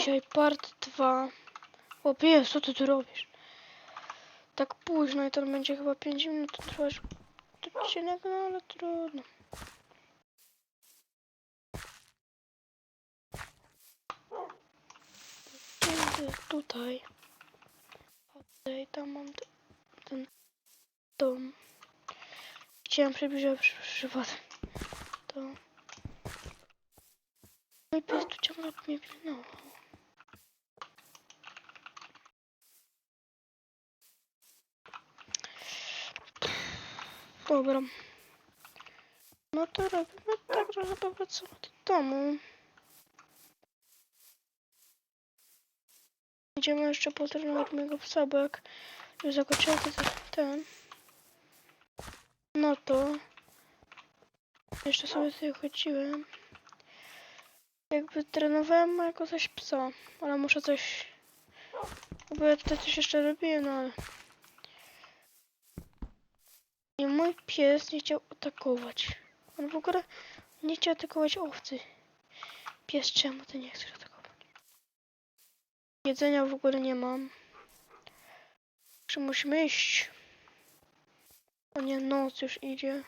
Dzisiaj part 2. O pies, co ty tu robisz? Tak późno i to będzie chyba 5 minut trwać odcinek, no ale trudno. Idę tutaj. Tutaj, tam mam te- ten dom. Chciałem przybliżyć przy, przypadek. To. Mój pies tu ciągle mnie pilnował. Dobra. No to robimy tak, że powracamy do domu. Idziemy jeszcze potrenować mojego psa, bo jak już zakończyłem ten, ten, no to jeszcze sobie tutaj chodziłem. Jakby trenowałem mojego coś psa, ale muszę coś, bo ja tutaj coś jeszcze robiłem, no ale i mój pies nie chciał atakować. On w ogóle nie chciał atakować owcy. Pies, czemu ty nie chcesz atakować? Jedzenia w ogóle nie mam. Czy musimy iść? O nie, noc już idzie.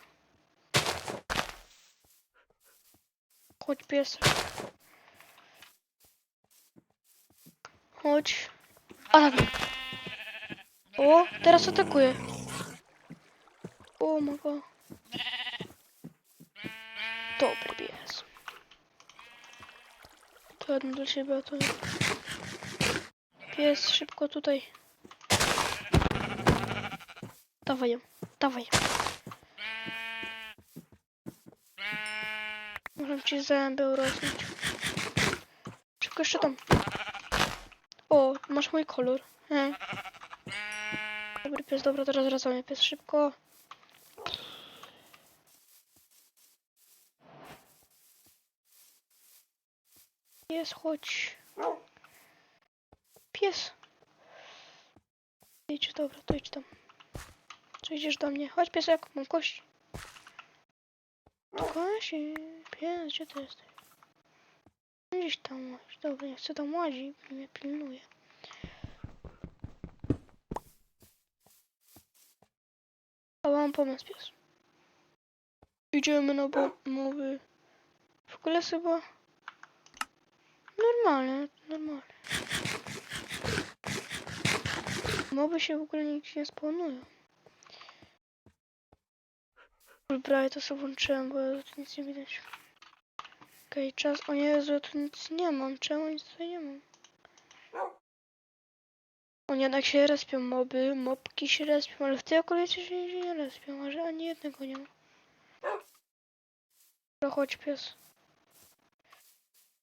Chodź pies. Chodź. Atakuj. O, teraz atakuje. O god. Dobry pies. To jedno dla siebie, a to. Pies, szybko tutaj. Dawaj ją, dawaj. Muszę ci zęby urosnąć. Szybko jeszcze tam. O, masz mój kolor. He. Dobry pies, dobra, teraz wracamy. Pies, szybko. Pies, chodź. Pies. Idź, dobra, to idź tam. Co idziesz do mnie? Chodź piesek, mam kość. Kości. Pies, gdzie ty jesteś? Gdzieś tam łaź. Dobra, nie chcę tam łazić, bo mnie pilnuje. A mam pomysł, pies. Idziemy na bo mowy. W ogóle chyba... Normalne, normalne. Moby się w ogóle nigdzie nie spawnują. Prawie to sobie włączyłem, bo ja tu nic nie widać. Okej, czas. O Jezu, tu nic nie mam. Czemu nic tutaj nie mam? O nie, tak się respią moby, mobki się respią, ale w tej okolicy się nie respią, a że ani jednego nie ma. No chodź pies.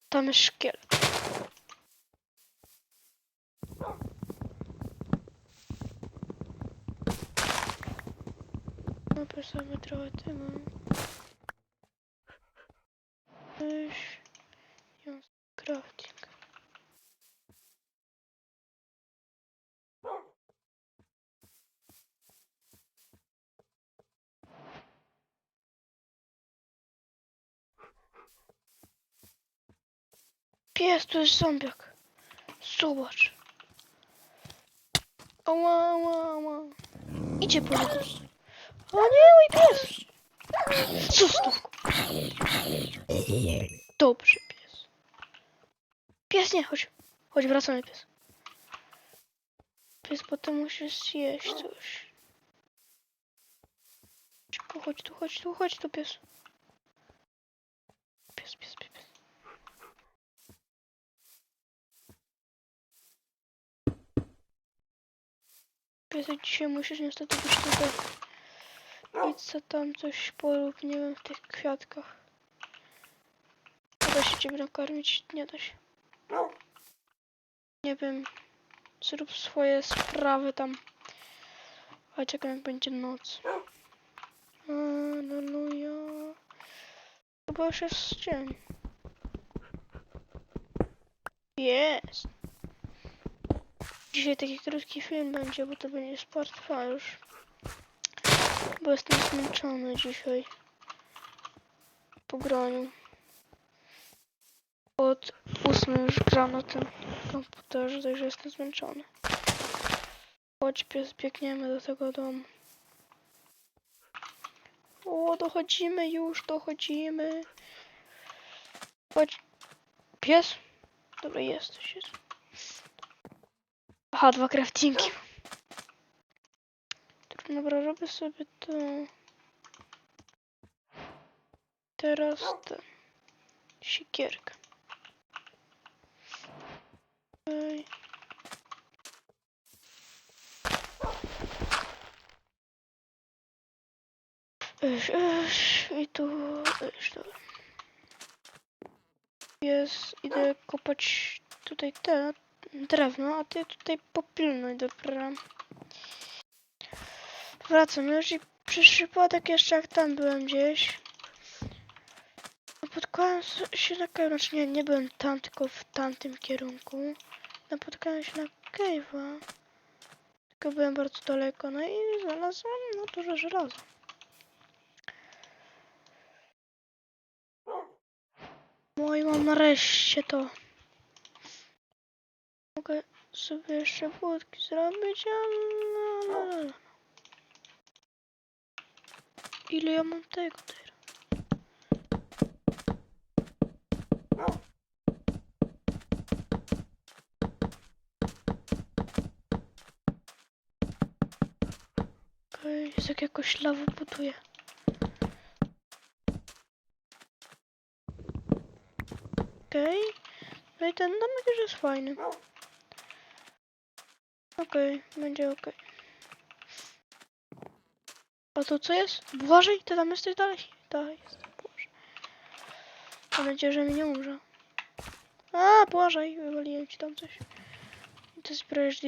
Tam jest szkielet. No po sobie trochę tego. Pies, to jest zombiak. Zobacz. Ała, ała, ała. Idzie po niego. O nie, mój pies! Zostaw go. Dobrze, pies. Pies, nie, chodź. Chodź, wracamy, pies. Pies, potem musisz zjeść coś. Chodź tu, chodź tu, chodź tu. Pies, pies, pies, pies. Piesek, dzisiaj musisz niestety być tutaj. Idź co tam coś porób, nie wiem, w tych kwiatkach. Da się ciebie nakarmić, nie da się. Nie wiem, zrób swoje sprawy tam. A czekam jak będzie noc. Alleluja. Chyba już jest dzień. Jest. Dzisiaj taki krótki film będzie, bo to będzie sport już. Bo jestem zmęczony dzisiaj. Po graniu. Od 8 bym już grał na tym komputerze, także jestem zmęczony. Chodź pies, biegniemy do tego domu. O, dochodzimy już, dochodzimy. Chodź. Pies? Dobra, jesteś. Jest. Aha, dwa craftingi. Dobra, robię sobie to. Teraz tę siekierkę. Okej. Iż, iż, i tu, iż, dobra. Jest, idę kopać tutaj te drewno, a ty tutaj popilnuj, dobra. Wracam już i przypadek jeszcze jak tam byłem gdzieś. Napotkałem się na Cave'a, znaczy nie, nie byłem tam, tylko w tamtym kierunku. Napotkałem się na Cave'a. Tylko byłem bardzo daleko, no i znalazłem no dużo żelaza. No i mam nareszcie to. Mogę sobie jeszcze budki zrobić, ale... no, no, no. Ile ja mam tego teraz? Okej, jak jakoś lawę buduje. Okej. No i ten domek już jest fajny. Okej, będzie okej. A tu co jest? Błażej, ty tam jesteś dalej? Dalej jest. Boże. Mam nadzieję, że mi nie umrze. A, Błażej, wywaliłem ci tam coś. I to zbrojesz.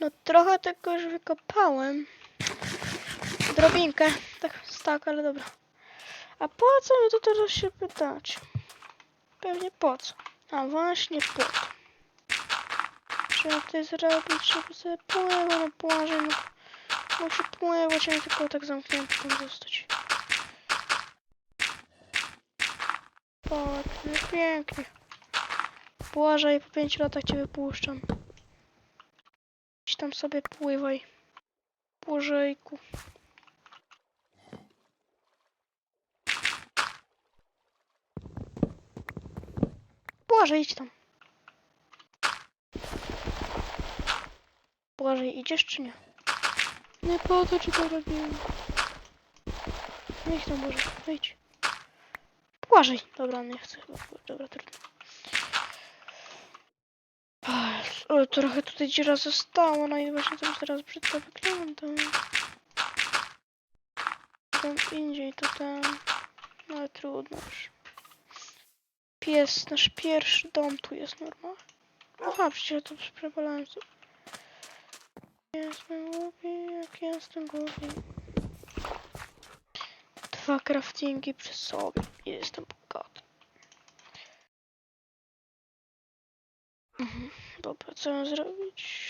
No trochę tego już wykopałem. Drobinkę. Tak, tak, ale dobra. A po co mi to teraz się pytać? Pewnie po co. A właśnie po to. Trzeba tutaj zrobić, żeby sobie pływał na plaży. No, musi pływać, a nie tylko tak zamknięty tam zostać. No pięknie. Płażaj, po 5 latach cię wypuszczam. Idź tam sobie pływaj. Płożejku. Błażej, idź tam. Błażej, idziesz czy nie? Nie po to, czy to robiłem. Niech tam Błażej, wyjdź. Błażej. Dobra, nie chcę chyba. Dobra, trudno. O, trochę tutaj dziura zostało, no i właśnie to już teraz brzydko wygląda. Tam indziej to tam. No ale trudno już. Pies, nasz pierwszy dom tu jest normalnie. Aha, przecież ja to przebalałem. Jestem głupi, jak jestem głupi. Dwa craftingi przy sobie. Jestem bogaty. Mhm. Dobra, co mam zrobić?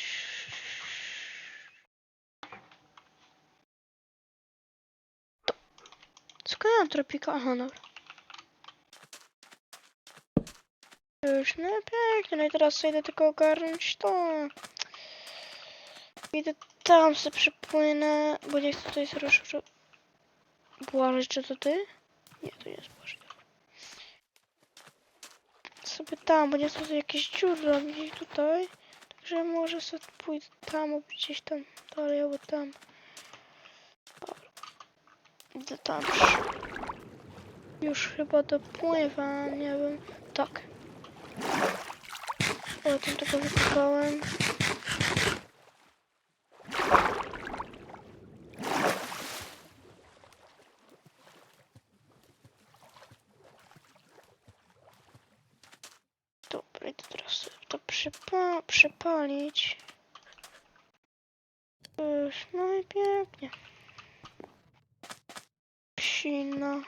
To. Skąd mam tropika? Aha, dobra. Już, no pięknie, no i teraz idę tylko ogarnąć to. Idę tam sobie przypłynę, bo nie chcę tutaj ruszyć. Błażej, czy to ty? Nie, to nie jest Błażej. Sobie tam, bo nie chcę sobie jakieś dziury robić tutaj. Także może sobie pójdę tam, albo gdzieś tam dalej, albo tam. Dobra. Idę tam. Już chyba dopływam, nie wiem. Tak. O, tam tego wykopałem. Dobra, i to teraz przypa przypalić. Już, no i pięknie. Psina.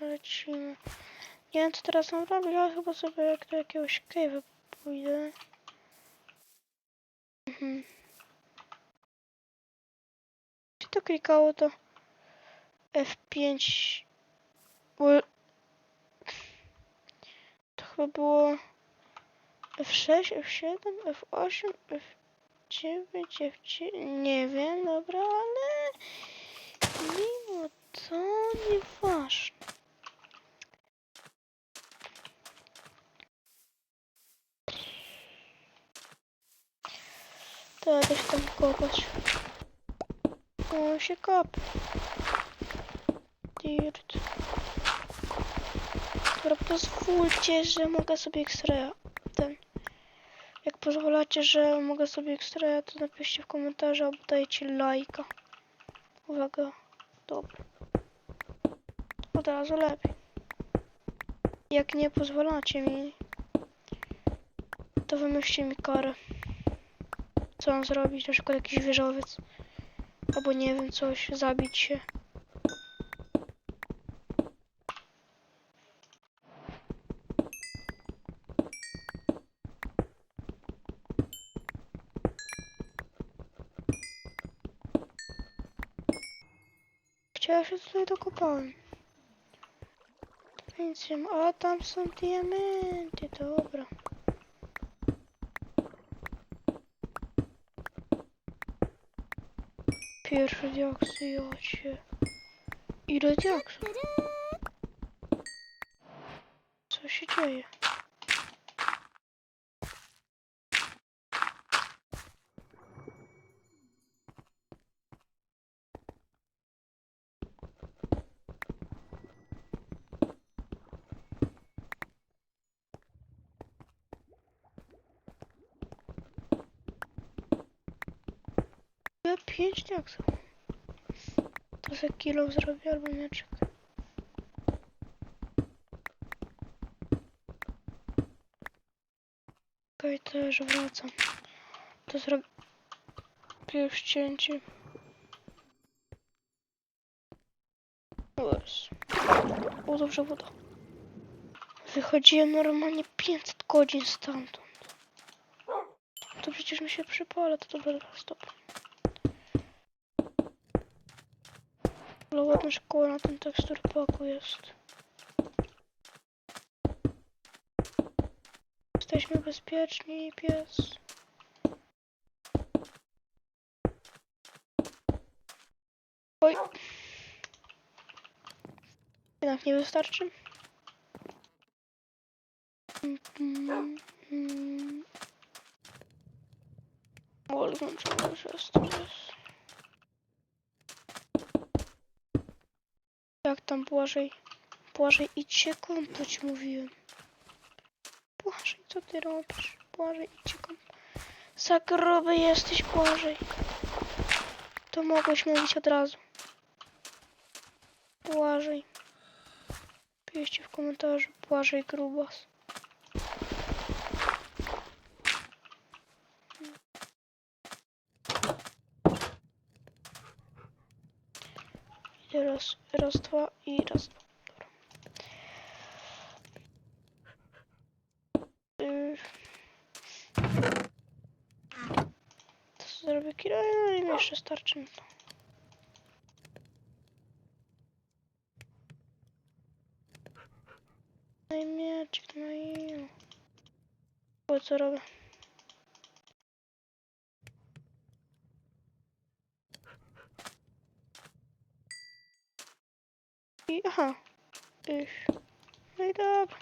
Lecimy. Nie wiem co teraz mam robić, ale chyba sobie jak do jakiegoś cave'a pójdę. Mhm. to klikało to F5. Bo to chyba było F6, F7, F8, F9, F9. Nie wiem, dobra, ale mimo to nieważne. To też tam kopać. O, się kop. Dirt. Dobra, pozwólcie, że mogę sobie X-raya. Ten. Jak pozwalacie, że mogę sobie X-raya, to napiszcie w komentarzu albo dajcie lajka. Uwaga. Dobra. Od razu lepiej. Jak nie pozwalacie mi, to wymyślcie mi karę. Co mam zrobić? Na przykład jakiś wieżowiec. Albo nie wiem, coś, zabić się. Chciała się tutaj dokopałem. Więc wiem, a tam są diamenty, dobra. Pierwszy diaksy, ja cię. Ile diaksów? Co się dzieje? Ja pięć diaksów. To za kilo zrobię albo mieczek. Okej, też wracam. To zrobię już cięcie. Yes. O, dobrze woda. Wychodziłem normalnie 500 godzin stamtąd. To przecież mi się przypala, to dobra, stop. Ale ładna szkoła na tym teksturpaku jest. Jesteśmy bezpieczni, pies. Oj. Jednak nie wystarczy. O, ale zmęczony już jestem. jest. Jak tam Błażej? Błażej, idź się kąpać, mówiłem. Błażej, co ty robisz? Błażej, idź się kąpać. Za gruby jesteś, Błażej. To mogłeś mówić od razu. Błażej. Piszcie w komentarzu Błażej Grubas. I raz, dwa i raz, dwa. To zrobię kilo i mi jeszcze starczy na to. I mieczek, no i... O, co robię? I aha. Już. No i dobra.